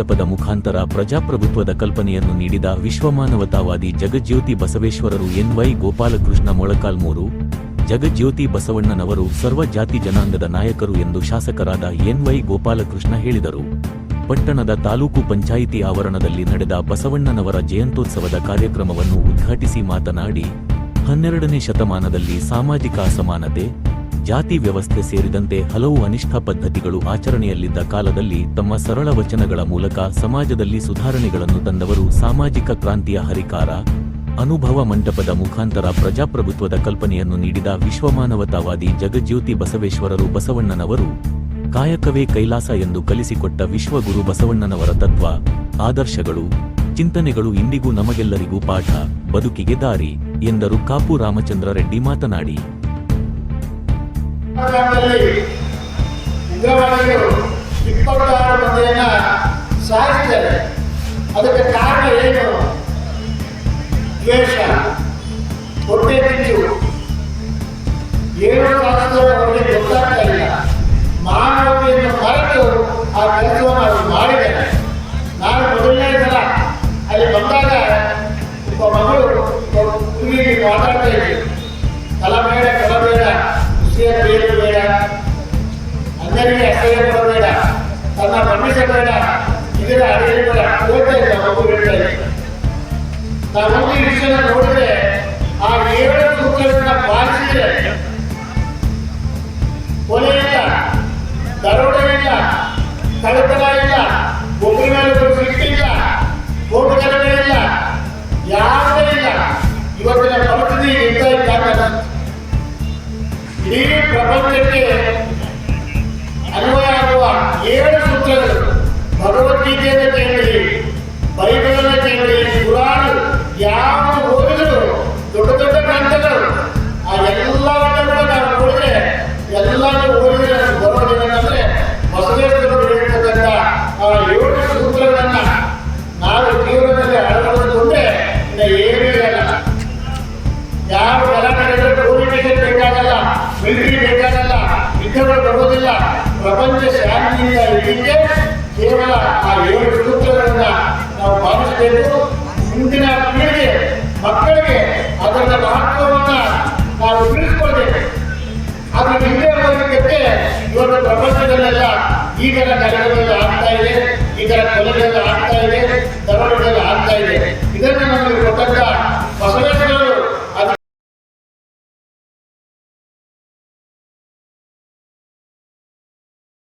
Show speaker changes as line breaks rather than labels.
ಮಂಟಪದ ಮುಖಾಂತರ ಪ್ರಜಾಪ್ರಭುತ್ವದ ಕಲ್ಪನೆಯನ್ನು ನೀಡಿದ ವಿಶ್ವಮಾನವತಾವಾದಿ ಜಗಜ್ಯೋತಿ ಬಸವೇಶ್ವರರು ಎನ್ವೈ ಗೋಪಾಲಕೃಷ್ಣ ಮೊಳಕಾಲ್ಮೂರು, ಜಗಜ್ಯೋತಿ ಬಸವಣ್ಣನವರು ಸರ್ವ ಜಾತಿ ಜನಾಂಗದ ನಾಯಕರು ಎಂದು ಶಾಸಕರಾದ ಎನ್ವೈ ಗೋಪಾಲಕೃಷ್ಣ ಹೇಳಿದರು. ಪಟ್ಟಣದ ತಾಲೂಕು ಪಂಚಾಯಿತಿ ಆವರಣದಲ್ಲಿ ನಡೆದ ಬಸವಣ್ಣನವರ ಜಯಂತೋತ್ಸವದ ಕಾರ್ಯಕ್ರಮವನ್ನು ಉದ್ಘಾಟಿಸಿ ಮಾತನಾಡಿ, ಹನ್ನೆರಡನೇ ಶತಮಾನದಲ್ಲಿ ಸಾಮಾಜಿಕ ಅಸಮಾನತೆ ಜಾತಿ ವ್ಯವಸ್ಥೆ ಸೇರಿದಂತೆ ಹಲವು ಅನಿಷ್ಠ ಪದ್ಧತಿಗಳು ಆಚರಣೆಯಲ್ಲಿದ್ದ ಕಾಲದಲ್ಲಿ ತಮ್ಮ ಸರಳ ವಚನಗಳ ಮೂಲಕ ಸಮಾಜದಲ್ಲಿ ಸುಧಾರಣೆಗಳನ್ನು ತಂದವರು ಸಾಮಾಜಿಕ ಕ್ರಾಂತಿಯ ಹರಿಕಾರ, ಅನುಭವ ಮಂಟಪದ ಮುಖಾಂತರ ಪ್ರಜಾಪ್ರಭುತ್ವದ ಕಲ್ಪನೆಯನ್ನು ನೀಡಿದ ವಿಶ್ವಮಾನವತಾವಾದಿ ಜಗಜ್ಯೋತಿ ಬಸವೇಶ್ವರರು ಬಸವಣ್ಣನವರು, ಕಾಯಕವೇ ಕೈಲಾಸ ಎಂದು ಕಲಿಸಿಕೊಟ್ಟ ವಿಶ್ವಗುರು ಬಸವಣ್ಣನವರ ತತ್ವ, ಆದರ್ಶಗಳು, ಚಿಂತನೆಗಳು ಇಂದಿಗೂ ನಮಗೆಲ್ಲರಿಗೂ ಪಾಠ, ಬದುಕಿಗೆ ದಾರಿ, ಎಂದರು ಕಾಪು ರಾಮಚಂದ್ರ ರೆಡ್ಡಿ ಮಾತನಾಡಿ.
ಉಗ್ರವಾದಿಗಳು ಇಪ್ಪತ್ತಾರು ಮಂದಿಯನ್ನ ಸಾಯಿಸಿದ್ದಾರೆ ಅದಕ್ಕೆ ಕಾರಣ ಏನು ದ್ವೇಷ ಹೊಟ್ಟೆ ಕಿಚ್ಚು ಏನು ಸಾಧಿಸಿದ್ರೆ ಅವರಿಗೆ ಗೊತ್ತಾಗ್ತಾ ಇಲ್ಲ ಮಾನವತೆಯನ್ನು ಮರೆತು ಆ ಕೆಲಸವನ್ನು ಅವರು ಮಾಡಿದ್ದಾರೆ ನಾನು ಮೊದಲನೇ ಸಲ ಅಲ್ಲಿ ಬಂದಾಗ ಒಬ್ಬ ಮಗಳು ಮಾತಾಡ್ತಾ ಇದ್ದೀವಿ ಕಲ ಬೇಡ ಕಲ ಬೇಡ ವಿಷಯ ಬೇಡ ಬೇಡ అందరికీ ಅಸಹ್ಯ ಪಡಬೇಡ ತನ್ನ ಮನ್ನಿಸಬೇಡ ಇದರ ಅಡಿಯಬೇಡ ಓದ್ತಾ ಇದ್ದ ಮಗು ಹೇಳ್ತಾ ಇದ್ದ ನಾವೊಂದು ಈ ವಿಷಯ ನೋಡಿದ್ರೆ ಆ ಏಳು ಸೂತ್ರಗಳನ್ನ ಪಾಲಿಸಿದ್ರೆ ಕೊಲೆ ಇಲ್ಲ ದರೋಡೆ ಇಲ್ಲ ಕಳ್ಳತನ ಪ್ರಪಂಚಕ್ಕೆ ಅನ್ವಯ ಆಗುವ ಏಳು ಸೂತ್ರಗಳು. ಭಗವದ್ಗೀತೆಯನ್ನು ಕೇಳಿ. ಪ್ರಪಂಚ ಶಾಂತಿಯ ಇಡೀಕೆ ಕೇವಲ ಆ ಏಳು ಸೂತ್ರಗಳನ್ನ ನಾವು ಪಾಲಿಸಬೇಕು. ಮುಂದಿನ ಪೀಳಿಗೆ, ಮಕ್ಕಳಿಗೆ ಅದರ ಮಹತ್ವವನ್ನ ನಾವು ತಿಳಿಸ್ಕೊಳ್ಬೇಕು. ಅದು ಹಿಂದೆ ಹೋಗಲಿಕ್ಕೆ ಇವತ್ತು ಪ್ರಪಂಚದಲ್ಲೆಲ್ಲ ಈಗಿನ ನಗರಗಳಲ್ಲಿ ಆಗ್ತಾ ಇದೆ. ಈಗಿನ ಕೊಲೆಗಳಲ್ಲಿ ಆಗ್ತಾ ಇದೆ. ದರಗಳೆಲ್ಲ ಆಗ್ತಾ ಇದೆ.